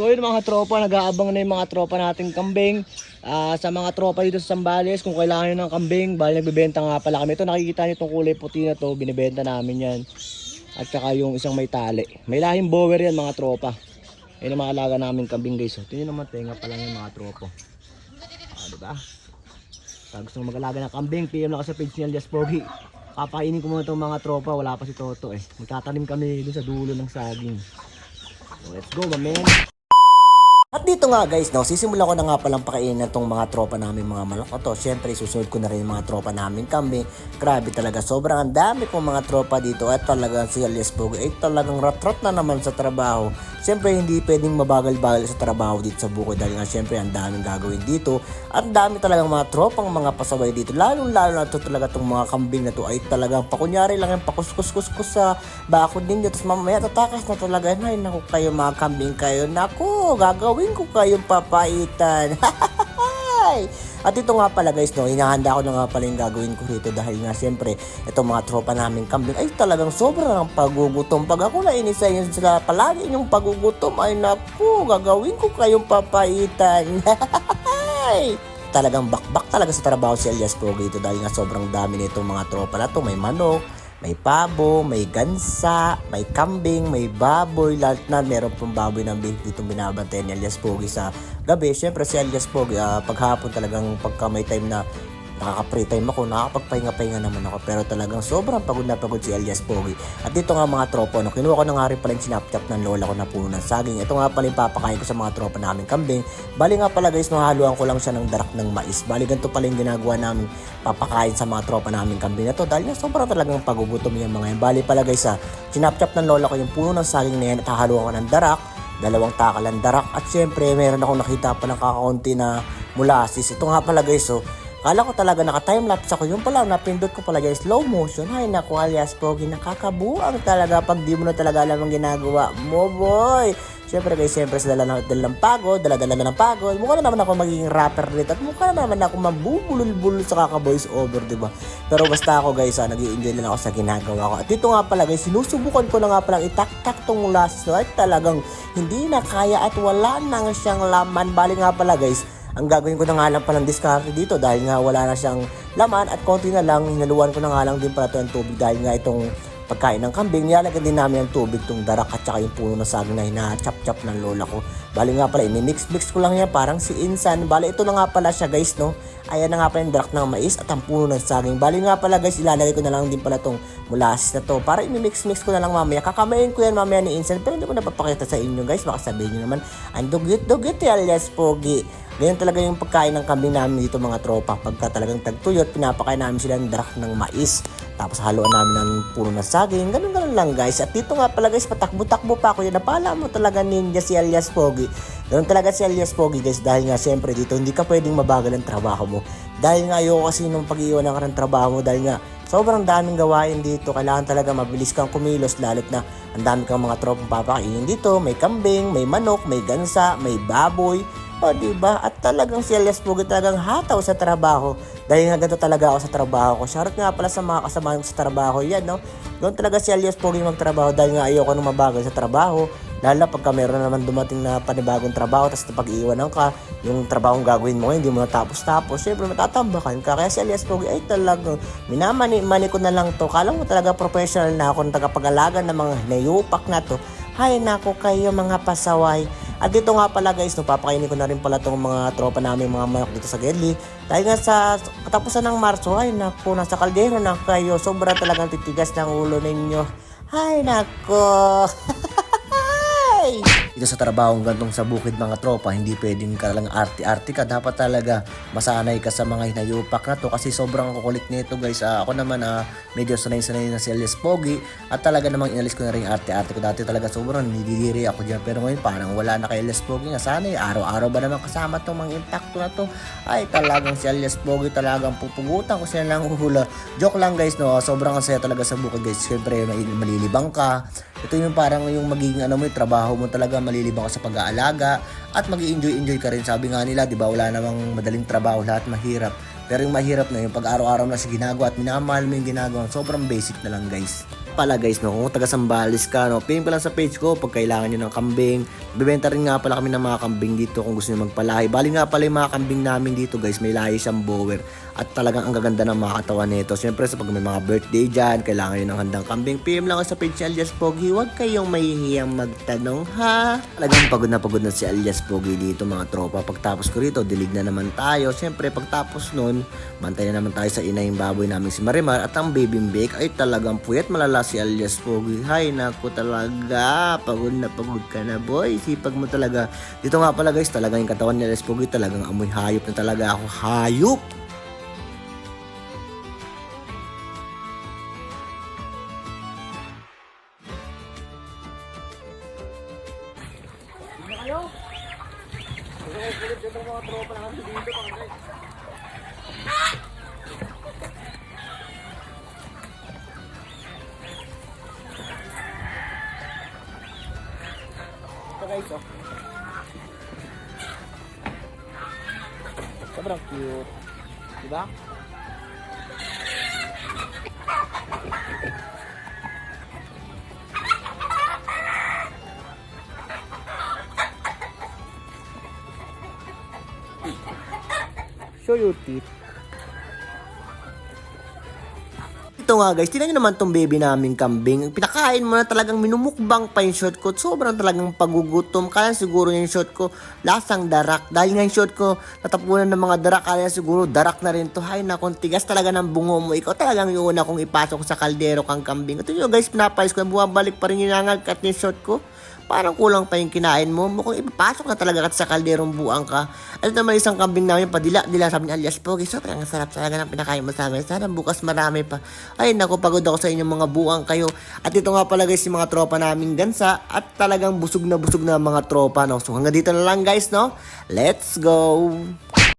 So yun mga tropa, nag-aabang na yung mga tropa nating kambing. Ah, sa mga tropa dito sa Sambales, kung kailangan nyo ng kambing, bali nagbebenta nga pala kami. Ito nakikita nyo itong kulay puti na to, binibenta namin yan. At saka yung isang may tali. May lahing bower yan mga tropa. Yan ang mga alaga namin kambing guys. So, tingnan naman tenga pa lang yung mga tropa. Ah, diba? Pag gusto mag-alaga ng kambing, PM lang ka sa page ni Alias Pogi. Papainin ko muna itong mga tropa, wala pa si Toto eh. Magtatanim kami dun sa dulo ng saging. So, let's go, my man. At dito nga guys, no, sisimula ko na nga palang pakainin itong mga tropa namin mga manok na to. Siyempre, susunod ko na rin mga tropa namin kambing. Grabe talaga, sobrang ang dami kong mga tropa dito at talagang si Alias Pogo ay talagang rat-rat na naman sa trabaho. Siyempre, hindi pwedeng mabagal-bagal sa trabaho dito sa bukid dahil nga siyempre ang daming gagawin dito. At dami talagang mga tropang mga pasaway dito. Lalo-lalo na to talaga itong mga kambing na to ay talagang pakunyari lang yung pakuskus-kuskus sa bakod ninyo. Tapos mamaya tatakas na talaga. Ay, naku kayo mga kambing kayo. Naku, gagawin ko kayong papaitan. At ito nga pala guys, no, hinahanda ko na nga pala yung gagawin ko rito dahil nga siyempre, itong mga tropa namin kambing ay talagang sobrang pagugutom. Pag ako na inisa yun sila palagi yung pagugutom, ay naku, gagawin ko kayong papaitan. talagang bakbak talaga sa trabaho si Elias Pogi ito dahil nga sobrang dami nitong mga tropa na to. May manok, may pabo, may gansa, may kambing, may baboy, lahat na meron pong baboy na bin- dito binabantay ni Elias Pogi sa gabi. Siyempre si Elias Pogi, ah, paghapon talagang pagka may time na nakaka-free time ako, nakakapagpahinga-pahinga naman ako. Pero talagang sobrang pagod na pagod si Elias Pogi. At dito nga mga tropa, no, kinuha ko na nga rin pala yung sinapchap ng lola ko na puno ng saging. Ito nga pala yung papakain ko sa mga tropa namin kambing. Bali nga pala guys, nahaluan ko lang siya ng darak ng mais. Bali ganito pala yung ginagawa namin papakain sa mga tropa namin kambing na to. Dahil nga sobrang talagang pagugutom yung mga yan. Bali pala guys, ha, sinapchap ng lola ko yung puno ng saging na yan at hahaluan ko ng darak dalawang takalan darak at syempre meron akong nakita pa ng kakaunti na molasses. Ito nga pala guys, so Kala ko talaga naka-timelapse ako. Yung pala, napindot ko pala yung slow motion. Ay, naku, alias Pogi, nakakabuang talaga pag di mo na talaga alam ang ginagawa mo, boy. Siyempre guys, siyempre sa dala, na- dala ng pagod, dala-dala ng pagod. Mukha na naman ako magiging rapper dito. At mukha na naman ako mabubulol-bulol sa kaka-voice over, di ba? Pero basta ako guys, ah, nag enjoy lang ako sa ginagawa ko. At dito nga pala guys, sinusubukan ko na nga palang itak-tak tong last at talagang hindi na kaya at wala na nga siyang laman. Bali nga pala guys, ang gagawin ko na nga lang palang diskarte dito dahil nga wala na siyang laman at konti na lang, hinaluan ko na nga lang din pala ito ng tubig dahil nga itong pagkain ng kambing, nilalagyan din namin ng tubig tong darak at saka yung puno ng saging na hina-chop-chop ng lola ko. Bali nga pala, ini-mix-mix ko lang yan parang si Insan. Bali, ito na nga pala siya guys, no? Ayan na nga pala yung darak ng mais at ang puno ng saging. Bali nga pala guys, ilalagay ko na lang din pala tong molasses na to. Para ini-mix-mix ko na lang mamaya. Kakamayin ko yan mamaya ni Insan. Pero hindi ko napapakita sa inyo guys. Baka sabihin nyo naman, ang dugit-dugit alias pogi. Ganyan talaga yung pagkain ng kambing namin dito mga tropa. Pagka talagang tagtuyot, pinapakain namin sila ng darak ng mais. Tapos haluan namin ng puno na saging. Ganun lang guys. At dito nga pala guys, patakbo-takbo pa ako. Yan, napala mo talaga ninja si alias Pogi. Ganun talaga si alias Pogi guys. Dahil nga siyempre dito, hindi ka pwedeng mabagal ang trabaho mo. Dahil nga ayoko kasi nung pag-iwanan ka ng trabaho mo. Dahil nga sobrang daming gawain dito. Kailangan talaga mabilis kang kumilos. Lalo't na ang dami kang mga tropang papakainin dito. May kambing, may manok, may gansa, may baboy. O, di ba? At talagang si Elias Pogi talagang hataw sa trabaho. Dahil nga ganito talaga ako sa trabaho ko. Shoutout nga pala sa mga kasama ko sa trabaho. Yan, no? Doon talaga si Elias Pogi magtrabaho dahil nga ayoko nung mabagal sa trabaho. Lalo pagka meron na naman dumating na panibagong trabaho, tapos pag-iwanan ka, yung trabaho gagawin mo, hindi mo natapos-tapos, syempre matatambakan ka. Kaya si Elias Pogi, ay talagang minamani-mani ko na lang to. Kala mo talaga professional na ako ng tagapag-alaga ng mga hinayupak na to. Hay nako kayo mga pasaway. At dito nga pala guys, no, papakainin ko na rin pala tong mga tropa namin, mga manok dito sa Gedli. Dahil nga sa katapusan ng Marso, ay naku, nasa kaldero na kayo. Sobra talagang titigas ng ulo ninyo. Ay nako. Dito sa trabaho gantong sa bukid mga tropa, hindi pwedeng ka lang arti-arti ka. Dapat talaga masanay ka sa mga hinayupak na to kasi sobrang kukulit nito guys. Ah, ako naman ah, medyo sanay-sanay na si Elias Pogi at talaga namang inalis ko na rin arte-arte ko. Dati talaga sobrang nididiri ako dyan pero ngayon parang wala na kay Elias Pogi nga sanay. Araw-araw ba naman kasama tong mga impacto na to? Ay talagang si Elias Pogi talagang pupugutan ko siya lang hula. Joke lang guys no, sobrang ang saya talaga sa bukid guys. Siyempre malilibang ka. Ito yung parang yung magiging ano mo, yung trabaho mo talaga malilibang ka sa pag-aalaga at mag enjoy enjoy ka rin. Sabi nga nila, di ba, wala namang madaling trabaho, lahat mahirap. Pero yung mahirap na yung pag araw-araw na siya ginagawa at minamahal mo yung ginagawa, sobrang basic na lang guys. Pala guys, no, kung taga Sambales ka, no, PM ka lang sa page ko pag kailangan nyo ng kambing. Bibenta rin nga pala kami ng mga kambing dito kung gusto nyo magpalahi. Bali nga pala yung mga kambing namin dito guys, may lahi siyang bower. At talagang ang gaganda ng mga katawan nito. Siyempre sa pag may mga birthday dyan, kailangan nyo ng handang kambing. PM lang sa page si Alias Pogi. Huwag kayong mahihiyang magtanong ha. Talagang pagod na pagod na si Alias Pogi dito mga tropa. Pagtapos ko rito, dilig na naman tayo. Siyempre pagtapos nun, bantay na naman tayo sa inayang baboy namin si Marimar. At ang baby bake ay talagang puyat malala si Alias Pogi. Hay naku talaga. Pagod na pagod ka na boy. Sipag mo talaga. Dito nga pala guys, talagang yung katawan ni Alias Pogi talagang amoy hayop na talaga ako. Hayop! Ito guys, oh. Sobrang cute. Diba? Show your teeth. Ito nga guys, tingnan nyo naman tong baby naming kambing. Pinakain mo na talagang minumukbang pa yung shot ko. Sobrang talagang pagugutom. Kaya siguro yung shot ko lasang darak. Dahil nga yung shot ko natapunan ng mga darak. Kaya siguro darak na rin to. Hay nakon, tigas talaga ng bungo mo. Ikaw talagang yung una kong ipasok sa kaldero kang kambing. Ito nyo guys, pinapalis ko. Bumabalik pa rin yung nangagat ni shot ko. Parang kulang pa yung kinain mo. Mukhang ipapasok na talaga ka sa kalderong buang ka. At naman isang kambing namin, padila-dila sabi ni alias Pogi. Sobrang sarap talaga ng pinakain mo sa amin. Sana bukas marami pa. Ay, naku, pagod ako sa inyong mga buang kayo. At ito nga pala guys, yung mga tropa naming gansa. At talagang busog na busog na ang mga tropa. No? So hanggang dito na lang guys, no? Let's go!